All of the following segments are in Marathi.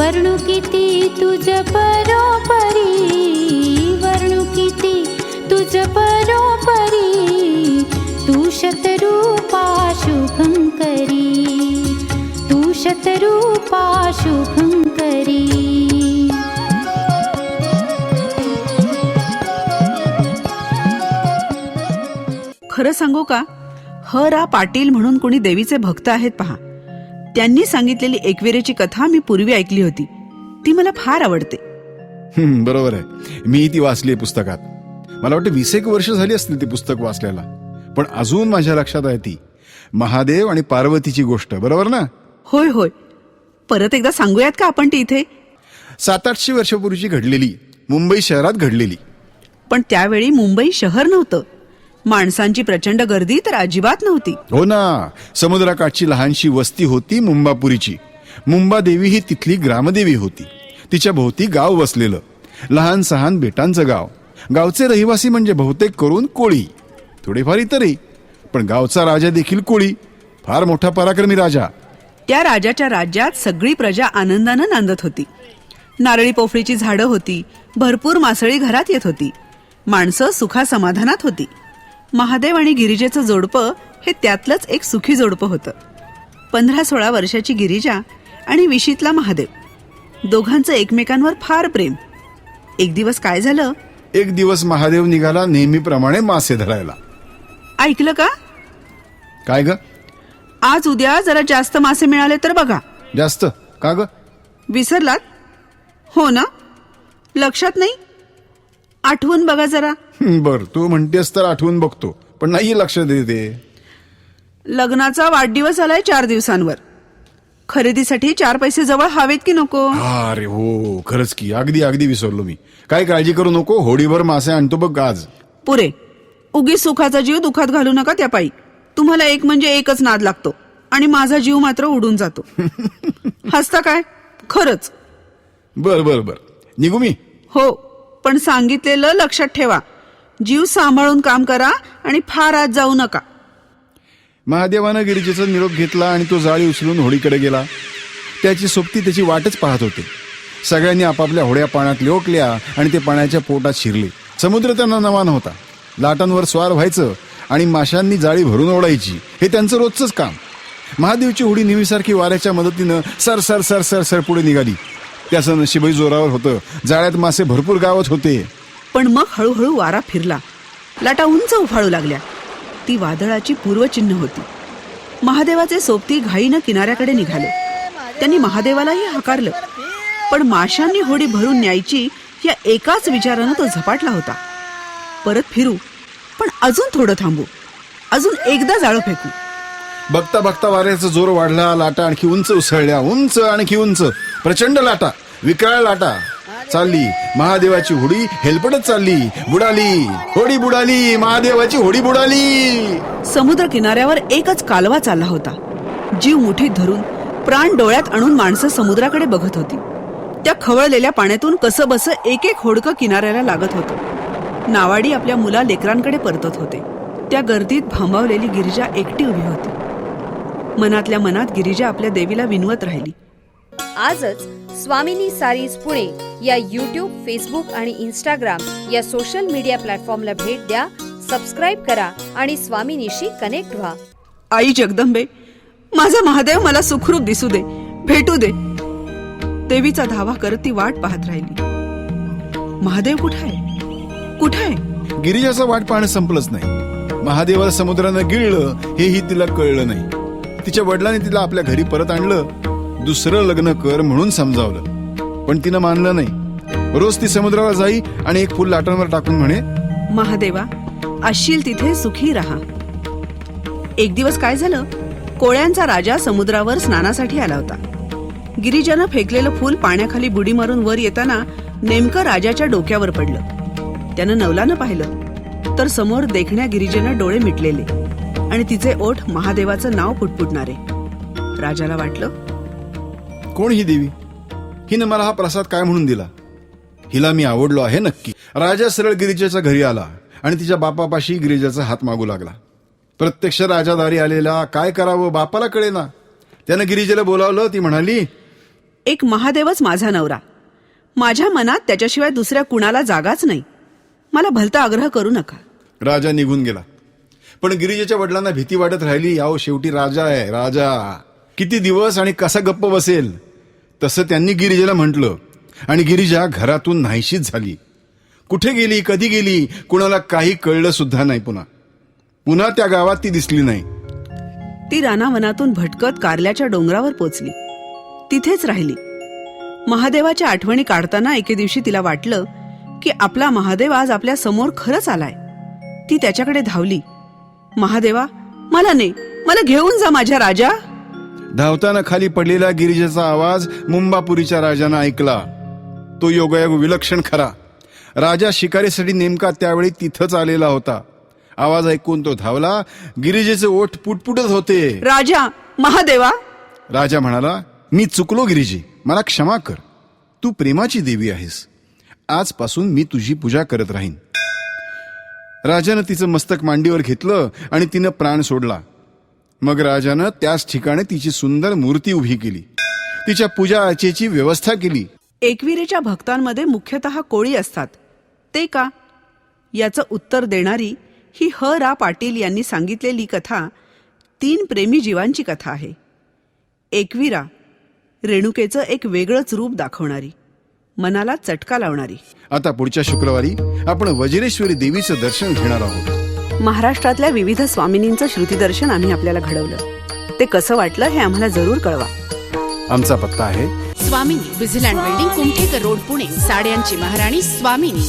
वर्णू किती तुझ परोपरी वर्णू किती तुझ परोपरी तू शतरूपा शुभंकरी तू शतरूपा शुभंकरी खरं सांगू का? ह रा पाटील म्हणून कोणी देवीचे भक्त आहेत पहा. त्यांनी सांगितलेली एकविरेची कथा मी पूर्वी ऐकली होती. ती मला फार आवडते. हं, बरोबर आहे. मी ती वाचली पुस्तकात. मला वाटतं वीस एक वर्ष झाली असतील ती पुस्तक वाचल्याला. पण अजून माझ्या लक्षात आहे ती. महादेव आणि पार्वतीची गोष्ट बरोबर ना? होय होय. परत एकदा सांगूयात का आपण ती इथे? सात आठशे वर्षापूर्वीची घडलेली. मुंबई शहरात घडलेली. पण त्यावेळी मुंबई शहर नव्हतं. माणसांची प्रचंड गर्दी तर अजिबात नव्हती. हो ना. समुद्राकाठची लहानशी वस्ती होती मुंबापुरीची. मुंबादेवी ही तिथली ग्रामदेवी होती. तिच्या भोवती गाव वसलेलं. लहान सहान बेटांचं गाव. गावचे रहिवासी म्हणजे बहुतेक करून कोळी. थोडेफार इतरही. पण गावचा राजा देखील कोळी. फार मोठा पराक्रमी राजा. त्या राजाच्या राज्यात सगळी प्रजा आनंदानं नांदत होती. नारळी पोफळीची झाडं होती. भरपूर मासळी घरात येत होती. माणसं सुखासमाधानात होती. महादेव आणि गिरिजेचं जोडपं हे त्यातलंच एक सुखी जोडपं होतं. पंधरा सोळा वर्षाची गिरिजा आणि विशीतला महादेव. दोघांचं एकमेकांवर फार प्रेम. एक दिवस काय झालं? एक दिवस महादेव निघाला नेहमीप्रमाणे मासे धरायला. ऐकलं का? काय ग? आज उद्या जरा जास्त मासे मिळाले तर बघा. जास्त? का ग? विसरलात? हो ना? लक्षात नाही? आठवून बघा जरा. बर तू म्हणतेस तर आठवून बघतो पण नाही लक्षात येते लग्नाचा वाढदिवस आलाय चार दिवसांवर. खरेदीसाठी चार पैसे जवळ हवेत की नको? अरे हो खरंच की अगदी अगदी विसरलो मी. काय काळजी करू नको होडीभर मासे आणतो बघ आज. पुरे उगीच सुखाचा जीव दुखात घालू नका त्या पायी. तुम्हाला एक म्हणजे एकच नाद लागतो आणि माझा जीव मात्र उडून जातो. हसता काय? खरंच. बर बर बर. निघू मी? हो पण सांगितलेलं लक्षात ठेवा. जीव सांभाळून काम करा आणि फार आत जाऊ नका. महादेवानं गिरिजेचा निरोप घेतला आणि तो जाळी उचलून होडीकडे गेला. त्याची सोबती त्याची वाटच पाहत होते. सगळ्यांनी आपापल्या होड्या पाण्यात लोटल्या आणि ते पाण्याच्या पोटात शिरले. समुद्र त्यांना नवा नव्हता. लाटांवर स्वार व्हायचं आणि माशांनी जाळी भरून ओढायची हे त्यांचं रोजचंच काम. महादेवची होडी नेहमीसारखी वाऱ्याच्या मदतीनं सर सर सर सर सर पुढे निघाली. त्याचं नशीबही जोरावर होतं. जाळ्यात मासे भरपूर गावत होते. पण मग हळूहळू वारा फिरला. लाटा उंच उफाळू लागल्या. ती वादळाची पूर्वचिन्ह होती. महादेवाचे सोबती घाईनं किनाऱ्याकडे निघाले. त्यांनी महादेवालाही हाकारलं. पण माशांनी होडी भरून न्यायची या एकाच विचारानं तो झपाटला होता. परत फिरू पण अजून थोडं थांबू. अजून एकदा जाळं फेकू. बघता बघता वाऱ्याचा जोर वाढला लाटा आणखी उंच उसळल्या. उंच आणखी उंच. प्रचंड लाटा. विकराळ लाटा. चालली. महादेवाची होडी हेलपटत चालली. बुडाली. होडी बुडाली. महादेवाची होडी बुडाली. समुद्र किनाऱ्यावर एकच कालवा चालला होता. जीव मुठीत धरून प्राण डोळ्यात आणून माणसं समुद्राकडे बघत होती. त्या खवळलेल्या पाण्यातून कसं बसं एक एक होडकं किनाऱ्याला लागत होतं. नावाडी आपल्या मुला लेकरांकडे परतत होते. त्या गर्दीत भांबावलेली गिरिजा एकटी उभी होती. मनातल्या मनात गिरिजा आपल्या देवीला विनवत राहिली. आजच स्वामिनी सारीज पुणे या यूट्यूब फेसबुक आणि इंस्टाग्राम या सोशल मीडिया प्लॅटफॉर्मला भेट द्या सबस्क्राईब करा आणि स्वामिनीशी कनेक्ट व्हा. आई जगदंबे माझा महादेव मला सुखरूप दिसू दे भेटू दे. देवीचा धावा करत ती वाट पाहत राहिली. महादेव कुठे आहे? कुठे आहे? गिरिजाचं वाट पाहणं संपलंच नाही. महादेवाला समुद्रानं गिळलं हेही तिला कळलं नाही. तिच्या वडिलांनी तिला आपल्या घरी परत आणलं दुसरं लग्न कर म्हणून समजावलं. पण तिनं मानलं नाही. रोज ती समुद्राला जाई आणि एक फुल लाटांवर टाकून म्हणे महादेवा असशील तिथे सुखी राहा. एक दिवस काय झालं? कोळ्यांचा राजा समुद्रावर स्नानासाठी आला होता. गिरिजानं फेकलेलं फूल पाण्याखाली बुडी मारून वर येताना नेमकं राजाच्या डोक्यावर पडलं. त्यानं नवलानं पाहिलं तर समोर देखण्या गिरिजेनं डोळे मिटलेले आणि तिचे ओठ महादेवाचं नाव पुटपुटणारे. राजाला वाटलं कोण ही देवी? हिनं मला हा प्रसाद काय म्हणून दिला? हिला मी आवडलो आहे नक्की. राजा सरळ गिरिजाच्या घरी आला आणि तिच्या बापापाशी गिरिजाचा हात मागू लागला. प्रत्यक्ष राजादारी आलेला काय करावं बापाला कळेना. त्यानं गिरिजेला बोलावलं ती म्हणाली एक महादेवच माझा नवरा. माझ्या मनात त्याच्याशिवाय दुसऱ्या कुणाला जागाच नाही. मला भलता आग्रह करू नका. राजा निघून गेला. पण गिरिजेच्या वडिलांना भीती वाटत राहिली याव शेवटी राजा आहे राजा. किती दिवस आणि कसा गप्प बसेल? तसं त्यांनी गिरिजेला म्हटलं. आणि गिरिजा घरातून नाहीशीच झाली. कुठे गेली कधी गेली कुणाला काही कळलं सुद्धा नाही पुन्हा. पुन्हा त्या गावात ती दिसली नाही. ती रानावनातून भटकत कारल्याच्या डोंगरावर पोचली. तिथेच राहिली. महादेवाच्या आठवणी काढताना एके दिवशी तिला वाटलं की आपला महादेव आज आपल्यासमोर खरंच आलाय. ती त्याच्याकडे धावली. महादेवा मला ने मला घेऊन जा माझ्या राजा. धावताना खाली पडलेला गिरिजेचा आवाज मुंबापुरीच्या राजानं ऐकला. तो योगायोग विलक्षण खरा. राजा शिकारीसाठी नेमका त्यावेळी तिथंच आलेला होता. आवाज ऐकून तो धावला. गिरिजेचे ओठ पुटपुटत होते. राजा महादेवा. राजा म्हणाला मी चुकलो गिरिजी. मला क्षमा कर. तू प्रेमाची देवी आहेस. आजपासून मी तुझी पूजा करत राहीन. राजानं तिचं मस्तक मांडीवर घेतलं आणि तिनं प्राण सोडला. मग राजानं त्याच ठिकाणी तिची सुंदर मूर्ती उभी केली. तिच्या पूजा अर्चेची व्यवस्था केली. एकविरेच्या भक्तांमध्ये मुख्यतः कोळी असतात. ते का? याचं उत्तर देणारी ही ह. रा. पाटील यांनी सांगितलेली कथा तीन प्रेमी जीवांची कथा आहे. एकविरा रेणुकेचं एक वेगळंच रूप दाखवणारी. मनाला चटका लावणारी. आता पुढच्या शुक्रवारी आपण वज्रेश्वरी देवीचं दर्शन घेणार आहोत. महाराष्ट्रातल्या विविध स्वामिनींचं श्रुतीदर्शन आम्ही आपल्याला घडवलं. ते कसं वाटलं हे आम्हाला जरूर कळवा. आमचा पत्ता आहे. Swamini विझिलँड building Kumthekar road Pune. साड्यांची महाराणी स्वामिनी.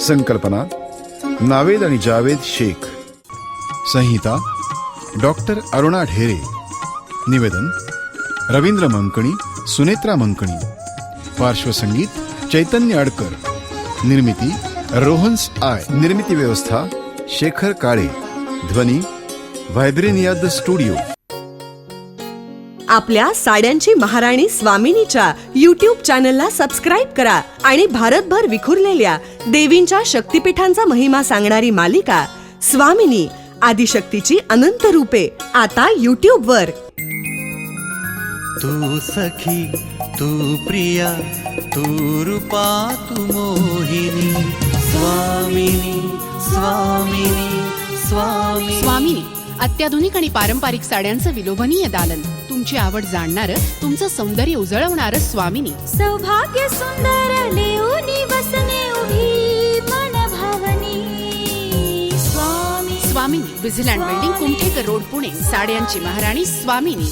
संकल्पना नावेद आणि जावेद शेख. संहिता डॉक्टर अरुणा ढेरे. निवेदन रवींद्र मंकणी सुनेत्रा मंकणी. पार्श्वसंगीत चैतन्य अडकर. निर्मिती रोहन्स आय. निर्मिती व्यवस्था शेखर काळे ध्वनी व्हायब्रेनिया द स्टुडिओ. आपल्या साड्यांची महाराणी स्वामिनीच्या युट्यूब चॅनलला सबस्क्राईब करा आणि भारतभर विखुरलेल्या देवींच्या शक्तिपीठांचा महिमा सांगणारी मालिका स्वामिनी आदिशक्तीची अनंत रूपे आता युट्यूब वर. तू सखी तू प्रिया तू रूपा तू मोहिनी. स्वामिनी स्वामिनी स्वामी स्वामिनी अत्याधुनिक आणि पारंपरिक साड्यांचं विलोभनीय दालन. तुमची आवड जाणणारं तुमचं सौंदर्य उजळवणारं स्वामिनी. सौभाग्य सुंदर लेऊनी बसने उभी मन भावनी स्वामी स्वामिनी विझिलँड बिल्डिंग कुमठेकर रोड पुणे. साड्यांची महाराणी स्वामिनी.